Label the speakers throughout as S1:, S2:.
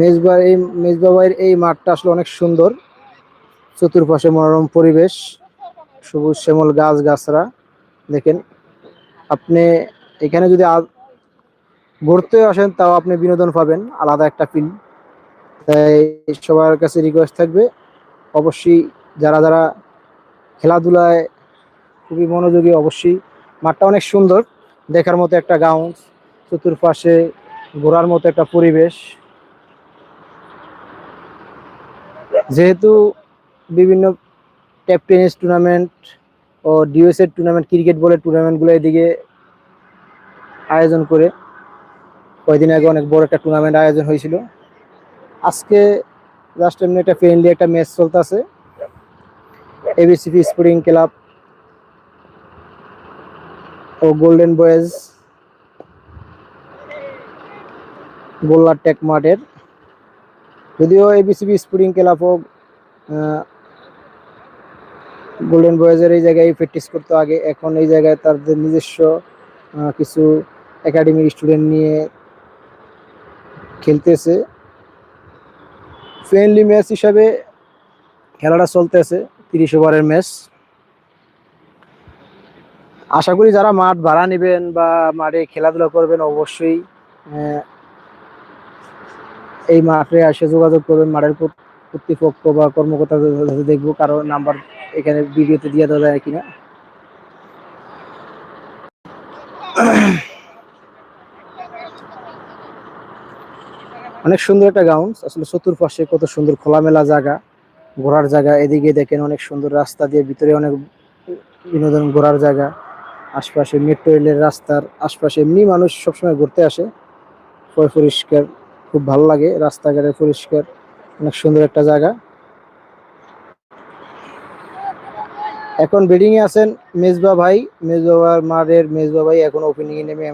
S1: মেজবা এই, মেজবাবাইয়ের এই মাঠটা আসলে অনেক সুন্দর। চতুর্পাশে মনোরম পরিবেশ, সবুজ শ্যামল গাছ গাছরা দেখেন, আপনি এখানে যদি ঘুরতে আসেন, তাও আপনি বিনোদন পাবেন, আলাদা একটা ফিল তাই সবার কাছে রিকোয়েস্ট থাকবে, অবশ্যই যারা যারা খেলাধুলায় খুবই মনোযোগী, অবশ্যই মাঠটা অনেক সুন্দর, দেখার মতো একটা গ্রাউন্ড চতুর্পাশে ঘোরার মতো একটা পরিবেশ। যেহেতু বিভিন্ন ট্যাপ টেনিস টুর্নামেন্ট ও ডিওএসএর টুর্নামেন্ট ক্রিকেট বলের টুর্নামেন্টগুলো এদিকে আয়োজন করে কয়েকদিন আগে অনেক বড় একটা টুর্নামেন্ট আয়োজন হয়েছিল। আজকে জাস্ট এমনি একটা ফ্রেন্ডলি একটা ম্যাচ চলতেছে। এবিসিপি স্পোর্টিং ক্লাব ও গোল্ডেন বয়েজ গোল্লা টেক মাঠের যদিও এবিসিবি স্পোর্টিং ক্লাব হোক গোল্ডেন বয়েজের এই জায়গায় প্র্যাকটিস করতো আগে। এখন এই জায়গায় তাদের নিজস্ব কিছু একাডেমির স্টুডেন্ট নিয়ে খেলতেছে। ফ্রেন্ডলি ম্যাচ হিসাবে খেলাটা চলতেছে, তিরিশ ওভারের ম্যাচ আশা করি যারা মাঠ ভাড়া নেবেন বা মাঠে খেলাধুলা করবেন, অবশ্যই এই মাঠে এসে যোগাযোগ করবেন, মাঠের কর্ত- কর্তৃপক্ষ বা কর্মকর্তা দেখব কারও নাম্বার এখানে ভিডিওতে দিয়ে দেওয়া যায় কিনা। অনেক সুন্দর একটা গ্রাউন্ড আসলে চতুর্পাশে কত সুন্দর খোলামেলা জায়গা, ঘোরার জায়গা, এদিকে দেখেন অনেক সুন্দর রাস্তা দিয়ে ভিতরে অনেক বিনোদন ঘোরার জায়গা, আশপাশে মেট্রো রেলের রাস্তার আশপাশে এমনি মানুষ সবসময় ঘুরতে আসে পরিষ্কার। খুব ভালো লাগে। রাস্তাঘাটের পরিষ্কার, অনেক সুন্দর একটা জায়গা। এখন ব্যাটিং এ আছেন মেজবা ভাই। মেজবাবার মারের মেজবা ভাই এখন ওপেনিং এ নেমে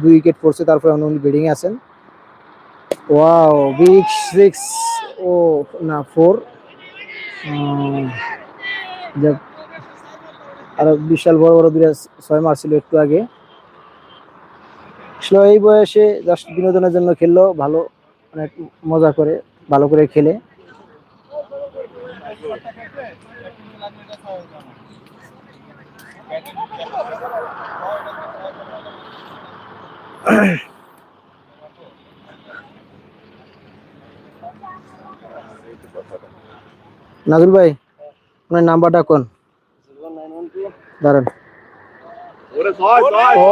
S1: দুই উইকেট পড়ছে, তারপরে এখন উনি ব্যাটিং এ আছেন। ওয়াও বিগ সিক্স ও, না ফোর আর বিশাল বড় বড় দুইটা ছয় মারছিল একটু আগে। আসলে এই বয়সে জাস্ট বিনোদনের জন্য খেললো, ভালো অনেক মজা করে, ভালো করে খেলে। নাজুল ভাই, আপনার নাম্বারটা কোন? দাঁড়ান। ও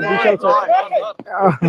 S1: বিশাল।